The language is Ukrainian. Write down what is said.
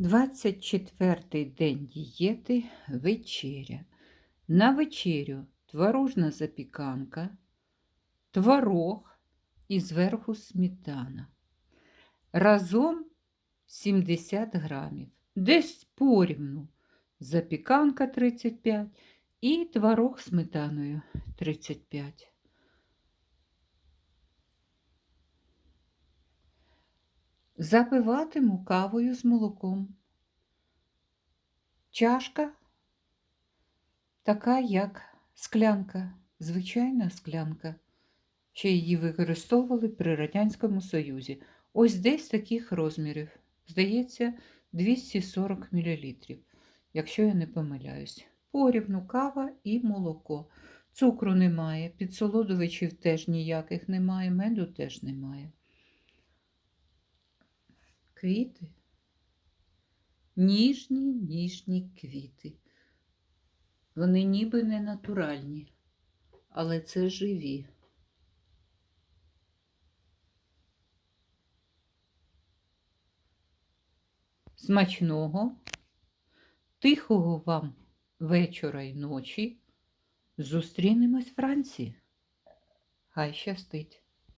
24 день дієти вечеря. На вечерю творожна запіканка, творог і зверху сметана. Разом 70 грамів. Десь порівну. Запіканка 35 і творог сметаною 35. Запиватиму кавою з молоком. Чашка така, як склянка, звичайна склянка. Ще її використовували при Радянському Союзі. Ось десь таких розмірів. Здається, 240 мл, якщо я не помиляюсь. Порівну кава і молоко. Цукру немає, підсолодувачів теж ніяких немає, меду теж немає. Квіти. Ніжні, ніжні квіти. Вони ніби не натуральні, але це живі. Смачного, тихого вам вечора й ночі. Зустрінемось вранці. Хай щастить.